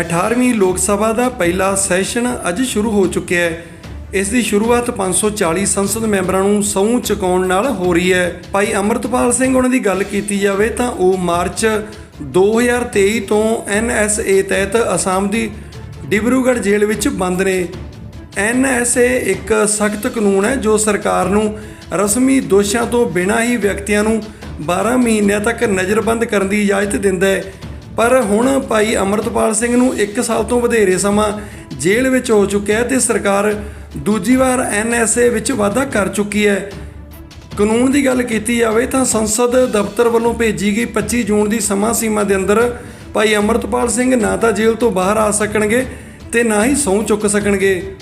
18ਵੀਂ ਲੋਕ ਸਭਾ ਦਾ ਪਹਿਲਾ ਸੈਸ਼ਨ ਅੱਜ ਸ਼ੁਰੂ ਹੋ ਚੁੱਕਿਆ ਹੈ। ਇਸ ਦੀ ਸ਼ੁਰੂਆਤ 540 ਸੰਸਦ ਮੈਂਬਰਾਂ ਨੂੰ ਸਹੁੰ ਚੁਕਾਉਣ ਨਾਲ ਹੋ ਰਹੀ ਹੈ। ਭਾਈ ਅਮਰਤਪਾਲ ਸਿੰਘ ਉਹਨਾਂ ਦੀ ਗੱਲ ਕੀਤੀ ਜਾਵੇ ਤਾਂ ਉਹ ਮਾਰਚ 2023 ਤੋਂ ਐਨਐਸਏ ਤਹਿਤ ਅਸਾਮ ਦੀ ਡਿਬਰੂਗੜ੍ਹ ਜੇਲ੍ਹ ਵਿੱਚ ਬੰਦ ਨੇ। ਐਨਐਸਏ ਇੱਕ ਸਖਤ ਕਾਨੂੰਨ ਹੈ ਜੋ ਸਰਕਾਰ ਨੂੰ ਰਸਮੀ ਦੋਸ਼ਾਂ ਤੋਂ ਬਿਨਾਂ ਹੀ ਵਿਅਕਤੀਆਂ ਨੂੰ 12 ਮਹੀਨਿਆਂ ਤੱਕ ਨਜ਼ਰਬੰਦ ਕਰਨ ਦੀ ਇਜਾਜ਼ਤ ਦਿੰਦਾ ਹੈ। ਪਰ ਹੁਣ ਭਾਈ ਅਮਰਤਪਾਲ ਸਿੰਘ ਨੂੰ 1 ਸਾਲ ਤੋਂ ਵਧੇਰੇ ਸਮਾਂ ਜੇਲ੍ਹ ਵਿੱਚ ਹੋ ਚੁੱਕਿਆ ਹੈ ਤੇ ਸਰਕਾਰ ਦੂਜੀ ਵਾਰ ਐਨਐਸਏ ਵਿੱਚ ਵਾਧਾ ਕਰ ਚੁੱਕੀ ਹੈ। ਕਾਨੂੰਨ ਦੀ ਗੱਲ ਕੀਤੀ ਜਾਵੇ ਤਾਂ ਸੰਸਦ ਦਫ਼ਤਰ ਵੱਲੋਂ ਭੇਜੀ ਗਈ 25 ਜੂਨ ਦੀ ਸਮਾਂ ਸੀਮਾ ਦੇ ਅੰਦਰ ਭਾਈ ਅਮਰਤਪਾਲ ਸਿੰਘ ਨਾ ਤਾਂ ਜੇਲ੍ਹ ਤੋਂ ਬਾਹਰ ਆ ਸਕਣਗੇ ਤੇ ਨਾ ਹੀ ਸਹੁੰ ਚੁੱਕ ਸਕਣਗੇ।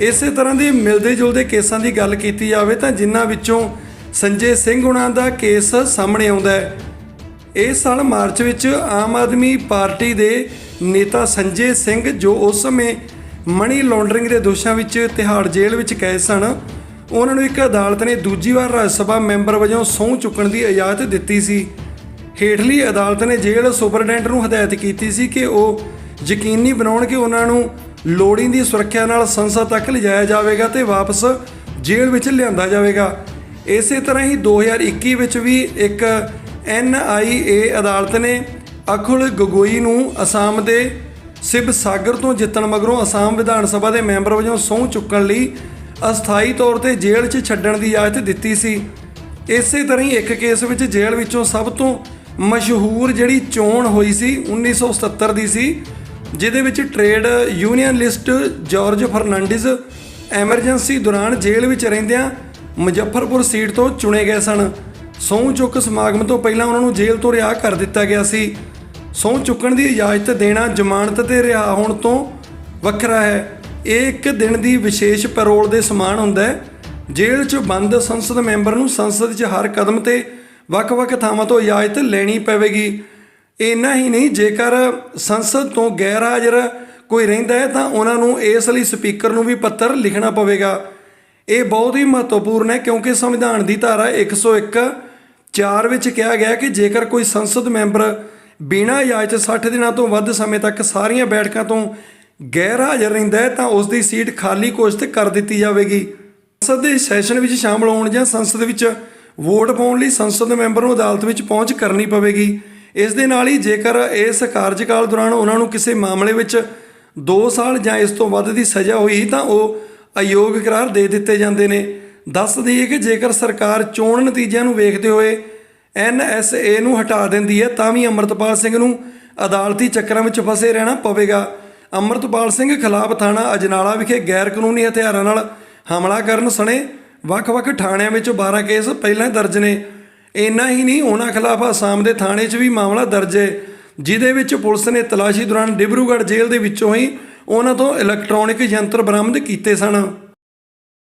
ਇਸੇ ਤਰ੍ਹਾਂ ਦੇ ਮਿਲਦੇ ਜੁਲਦੇ ਕੇਸਾਂ ਦੀ ਗੱਲ ਕੀਤੀ ਜਾਵੇ ਤਾਂ ਜਿਨ੍ਹਾਂ ਵਿੱਚੋਂ ਸੰਜੇ ਸਿੰਘ ਉਹਨਾਂ ਦਾ ਕੇਸ ਸਾਹਮਣੇ ਆਉਂਦਾ ਹੈ। ਇਸ ਸਾਲ ਮਾਰਚ ਵਿੱਚ ਆਮ ਆਦਮੀ ਪਾਰਟੀ ਦੇ ਨੇਤਾ ਸੰਜੇ ਸਿੰਘ ਜੋ ਉਸ ਸਮੇਂ ਮਨੀ ਲਾਂਡਰਿੰਗ ਦੇ ਦੋਸ਼ਾਂ ਵਿੱਚ ਤਿਹਾੜ ਜੇਲ੍ਹ ਵਿੱਚ ਕੈਦ ਸਨ, ਉਹਨਾਂ ਨੂੰ ਇੱਕ ਅਦਾਲਤ ਨੇ ਦੂਜੀ ਵਾਰ ਰਾਜ ਸਭਾ ਮੈਂਬਰ ਵਜੋਂ ਸਹੁੰ ਚੁੱਕਣ ਦੀ ਇਜਾਜ਼ਤ ਦਿੱਤੀ ਸੀ। ਹੇਠਲੀ ਅਦਾਲਤ ਨੇ ਜੇਲ੍ਹ ਸੁਪਰਡੈਂਟ ਨੂੰ ਹਦਾਇਤ ਕੀਤੀ ਸੀ ਕਿ ਉਹ ਯਕੀਨੀ ਬਣਾਉਣ ਕਿ ਉਹਨਾਂ ਨੂੰ ਲੋੜੀਂਦੀ ਸੁਰੱਖਿਆ ਨਾਲ ਸੰਸਦ ਤੱਕ ਲਿਜਾਇਆ ਜਾਵੇਗਾ ਤੇ ਵਾਪਸ ਜੇਲ੍ਹ ਵਿੱਚ ਲਿਆਂਦਾ ਜਾਵੇਗਾ। ਇਸੇ ਤਰ੍ਹਾਂ ਹੀ 2021 ਵਿੱਚ ਵੀ ਇੱਕ ਐੱਨ ਆਈ ਏ ਅਦਾਲਤ ਨੇ ਅਖੁਲ ਗਗੋਈ ਨੂੰ ਅਸਾਮ ਦੇ ਸਿਬ ਸਾਗਰ ਤੋਂ ਜਿੱਤਣ ਮਗਰੋਂ ਅਸਾਮ ਵਿਧਾਨ ਸਭਾ ਦੇ ਮੈਂਬਰ ਵਜੋਂ ਸਹੁੰ ਚੁੱਕਣ ਲਈ ਅਸਥਾਈ ਤੌਰ ਤੇ ਜੇਲ੍ਹ 'ਚ ਛੱਡਣ ਦੀ ਇਜਾਜ਼ਤ ਦਿੱਤੀ ਸੀ। ਇਸੇ ਤਰ੍ਹਾਂ ਹੀ ਇੱਕ ਕੇਸ ਵਿੱਚ ਜੇਲ੍ਹ ਵਿੱਚੋਂ ਸਭ ਤੋਂ ਮਸ਼ਹੂਰ ਜਿਹੜੀ ਚੋਣ ਹੋਈ ਸੀ 1977 ਦੀ ਸੀ, ਜਿਹਦੇ ਵਿੱਚ trade unionist George Fernandes emergency ਦੌਰਾਨ ਜੇਲ੍ਹ ਵਿੱਚ ਰਹਿੰਦਿਆਂ ਮੁਜ਼ੱਫਰਪੁਰ ਸੀਟ ਤੋਂ ਚੁਣੇ ਗਏ ਸਨ। ਸਹੁੰ ਚੁੱਕ ਸਮਾਗਮ ਤੋਂ ਪਹਿਲਾਂ ਉਹਨਾਂ ਨੂੰ ਜੇਲ੍ਹ ਤੋਂ ਰਿਹਾ ਕਰ ਦਿੱਤਾ ਗਿਆ ਸੀ। ਸਹੁੰ ਚੁੱਕਣ ਦੀ ਇਜਾਜ਼ਤ ਦੇਣਾ ਜ਼ਮਾਨਤ ਤੇ ਰਿਹਾ ਹੋਣ ਤੋਂ ਵੱਖਰਾ ਹੈ। ਇਹ ਇੱਕ ਦਿਨ ਦੀ ਵਿਸ਼ੇਸ਼ ਪੈਰੋਲ ਦੇ ਸਮਾਨ ਹੁੰਦਾ ਹੈ। ਜੇਲ੍ਹ 'ਚ ਬੰਦ ਸੰਸਦ ਮੈਂਬਰ ਨੂੰ ਸੰਸਦ 'ਚ ਹਰ ਕਦਮ ਤੇ ਵੱਖ-ਵੱਖ ਥਾਵਾਂ ਤੋਂ ਇਜਾਜ਼ਤ ਲੈਣੀ ਪਵੇਗੀ। ਇੰਨਾ ਹੀ ਨਹੀਂ, ਜੇਕਰ ਸੰਸਦ ਤੋਂ ਗੈਰ ਹਾਜ਼ਰ ਕੋਈ ਰਹਿੰਦਾ ਹੈ ਤਾਂ ਉਹਨਾਂ ਨੂੰ ਇਸ ਲਈ ਸਪੀਕਰ ਨੂੰ ਵੀ ਪੱਤਰ ਲਿਖਣਾ ਪਵੇਗਾ। ਇਹ ਬਹੁਤ ਹੀ ਮਹੱਤਵਪੂਰਨ ਹੈ ਕਿਉਂਕਿ ਸੰਵਿਧਾਨ ਦੀ ਧਾਰਾ 101 4 ਵਿੱਚ ਕਿਹਾ ਗਿਆ ਕਿ ਜੇਕਰ ਕੋਈ ਸੰਸਦ ਮੈਂਬਰ ਬਿਨਾਂ ਇਜਾਜ਼ਤ 60 ਦਿਨਾਂ ਤੋਂ ਵੱਧ ਸਮੇਂ ਤੱਕ ਸਾਰੀਆਂ ਬੈਠਕਾਂ ਤੋਂ ਗੈਰ ਹਾਜ਼ਰ ਰਹਿੰਦਾ ਹੈ, ਤਾਂ ਉਸ ਦੀ ਸੀਟ ਖਾਲੀ ਘੋਸ਼ਿਤ ਕਰ ਦਿੱਤੀ ਜਾਵੇਗੀ। ਸੰਸਦ ਦੇ ਸੈਸ਼ਨ ਵਿੱਚ ਸ਼ਾਮਲ ਹੋਣ ਜਾਂ ਸੰਸਦ ਵਿੱਚ ਵੋਟ ਪਾਉਣ ਲਈ ਸੰਸਦ ਮੈਂਬਰ ਨੂੰ ਅਦਾਲਤ ਵਿੱਚ ਪਹੁੰਚ ਕਰਨੀ ਪਵੇਗੀ। ਇਸ ਦੇ ਨਾਲ ਹੀ ਜੇਕਰ ਇਸ ਕਾਰਜਕਾਲ ਦੌਰਾਨ ਉਹਨਾਂ ਨੂੰ ਕਿਸੇ ਮਾਮਲੇ ਵਿੱਚ 2 ਸਾਲ ਜਾਂ ਇਸ ਤੋਂ ਵੱਧ ਦੀ ਸਜ਼ਾ ਹੋਈ, ਤਾਂ ਉਹ ਅਯੋਗ ਕਰਾਰ ਦੇ ਦਿੱਤੇ ਜਾਂਦੇ ਨੇ। ਦੱਸ ਦਈਏ ਕਿ ਜੇਕਰ ਸਰਕਾਰ ਚੋਣ ਨਤੀਜਿਆਂ ਨੂੰ ਵੇਖਦੇ ਹੋਏ ਐਨਐਸਏ ਨੂੰ ਹਟਾ ਦਿੰਦੀ ਹੈ, ਤਾਂ ਵੀ ਅਮਰਤਪਾਲ ਸਿੰਘ ਨੂੰ ਅਦਾਲਤੀ ਚੱਕਰਾਂ ਵਿੱਚ ਫਸੇ ਰਹਿਣਾ ਪਵੇਗਾ। ਅਮਰਤਪਾਲ ਸਿੰਘ ਖਿਲਾਫ ਥਾਣਾ ਅਜਨਾਲਾ ਵਿਖੇ ਗੈਰ ਕਾਨੂੰਨੀ ਹਥਿਆਰਾਂ ਨਾਲ ਹਮਲਾ ਕਰਨ ਸਣੇ ਵੱਖ-ਵੱਖ ਥਾਣਿਆਂ ਵਿੱਚ 12 ਕੇਸ ਪਹਿਲਾਂ ਦਰਜ ਨੇ। ਇੰਨਾ ਹੀ ਨਹੀਂ, ਉਹਨਾਂ ਖਿਲਾਫ ਅਸਾਮ ਦੇ ਥਾਣੇ 'ਚ ਵੀ ਮਾਮਲਾ ਦਰਜ ਹੈ ਜਿਦੇ ਵਿੱਚ ਪੁਲਿਸ ਨੇ ਤਲਾਸ਼ੀ ਦੌਰਾਨ ਡਿਬਰੂਗੜ੍ਹ ਜੇਲ੍ਹ ਦੇ ਵਿੱਚੋਂ ਹੀ ਉਹਨਾਂ ਤੋਂ ਇਲੈਕਟ੍ਰੋਨਿਕ ਯੰਤਰ ਬਰਾਮਦ ਕੀਤੇ ਸਨ।